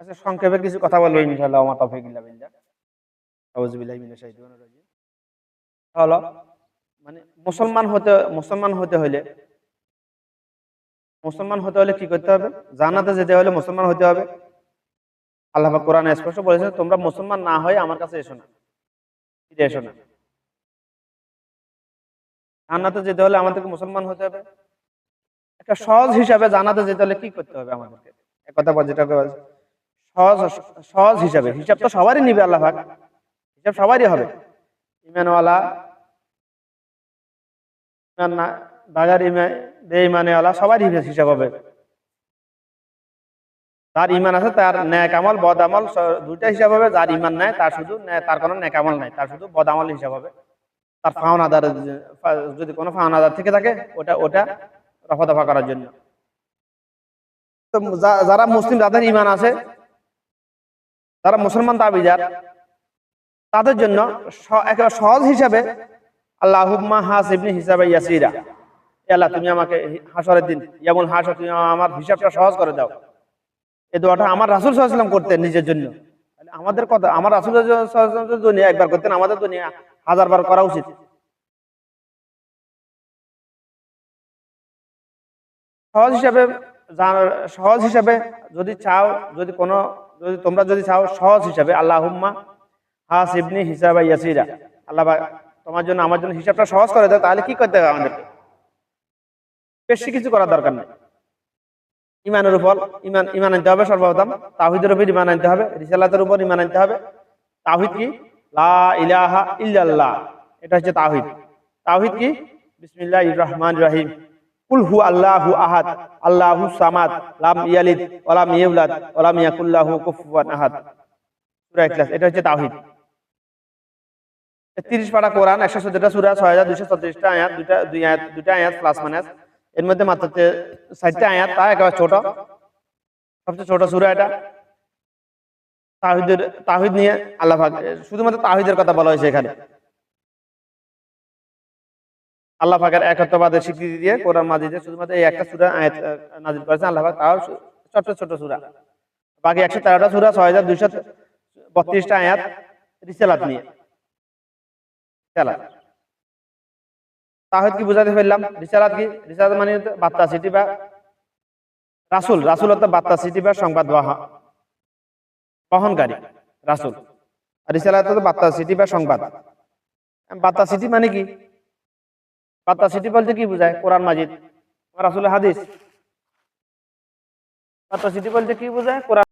আচ্ছা সংক্ষেপে কিছু কথা বলব ইনশাআল্লাহ হলো মানে মুসলমান হতে মুসলমান হতে হলে মুসলমান হতে হলে কি করতে হবে? জান্নাতে যেতে হলে মুসলমান হতে হবে। আল্লাহ কোরআনে স্পষ্ট বলেছেন তোমরা মুসলমান না হয়ে আমার কাছে এসো না। ফিরে এসো না। জান্নাতে যেতে হলে আমাদেরকে মুসলমান হতে হবে। একটা সহজ হিসাবে জানাতে যেতে হলে কি করতে হবে আমাদেরকে? এক কথা বল যেটা বলছে, সহজ সহজ হিসাবে। হিসাব তো সবারই নিবে আল্লাহ হিসাব সবারই হবে। ইমানওয়ালা ইমান না বাগার বেঈমানেওয়ালা সবারই হিসাব হবে। যার ইমান আছে তার ন্যাক আমল, বদ দুইটা হিসাব হবে। যার ইমান নাই, তার শুধু তার কোনো ন্যাক আমল নাই, তার শুধু বদ আমল হিসাব হবে। তার ফাওনাদার যদি কোনো ফাওনাদার থেকে থাকে, ওটা ওটা রফা দফা করার জন্য। তো যারা মুসলিম, যাদের ইমান আছে যারা মুসলমান দাবিদার। তাদের জন্য সহজ হিসাবে আল্লাহুম্মা হাসিবনি হিসাবে ইয়াসিরা। আল্লাহ, তুমি আমাকে হাসরের দিন যেমন হাস তুমি আমার হিসাবটা সহজ করে দাও। এই দোয়াটা আমার রাসুল সাল্লাম করতেন নিজের জন্য। আমাদের কথা আমার রাসুল জন্য একবার করতেন, আমাদের দুনিয়া হাজার বার করা উচিত। সহজ হিসাবে সহজ হিসাবে যদি চাও, যদি কোনো যদি তোমরা যদি চাও সহজ হিসাবে আল্লাহ হুম্মা হাসিবনি হিসাবে ইয়াসিরা। আল্লাহ তোমার জন্য, আমার জন্য হিসাবটা সহজ করে দাও, তাহলে কি করতে হবে আমাদেরকে বেশি কিছু করার দরকার নেই। ইমানের উপর, ইমান ইমান আনতে হবে সর্বপ্রথম। তাহিদের উপর ইমান আনতে হবে, রিসালাতের উপর ইমান আনতে হবে। তাহিদ কি? লা ইলাহা ইল্লাল্লাহ। এটা হচ্ছে তাহিদ তাহিদ কি? বিসমিল্লাহির রহমান রহিম। কুল হু আল্লাহু আহাদ, আল্লাহু সামাদ, লাম ইয়ালিদ ইউলাদ ইয়াকুল্লাহু কুফুয়ান আহাদ। সূরা ইখলাস, এটা হচ্ছে তিরিশ পারা কোরআন, একশো চোদ্দটা সুরা আয়াত দুই আয়াত, দুইটা আয়াত প্লাস মাইনাস এর মধ্যে মাত্র তে- ষাটটা আয়াত, তা একেবারে ছোট। সবচেয়ে ছোট সুরা এটা। তাহিদের তাহিদ নিয়ে আল্লাহ শুধুমাত্র তাহিদের কথা বলা হয়েছে এখানে। আল্লাহ পাকের একত্ববাদের স্বীকৃতি দিয়ে কোরআন মাজিদে শুধুমাত্র এই একটা সুরা আয়াত নাজিল করেছেন। আল্লাহ পাক তাও ছোট্ট ছোট সুরা। বাকি একশো তেরোটা সুরা ছয় হাজার দুইশো বত্রিশটা আয়াত রিসালাত নিয়ে। তাহিদ কি বুঝাতে ফেললাম রিসালাত কি? রিসালাত মানে বার্তা সিটি বা রাসুল। রাসুল অর্থাৎ বার্তা সিটি বা সংবাদ বাহা, বহনকারী রাসুল। আর রিসালাত বার্তা সিটি বা সংবাদ। বার্তা সিটি মানে কি? বার্তা সিটি বলতে কি বোঝায়? কোরআন মাজিদ। রাসুল হাদিস। বার্তা সিটি বলতে কি বোঝায়? কোরআন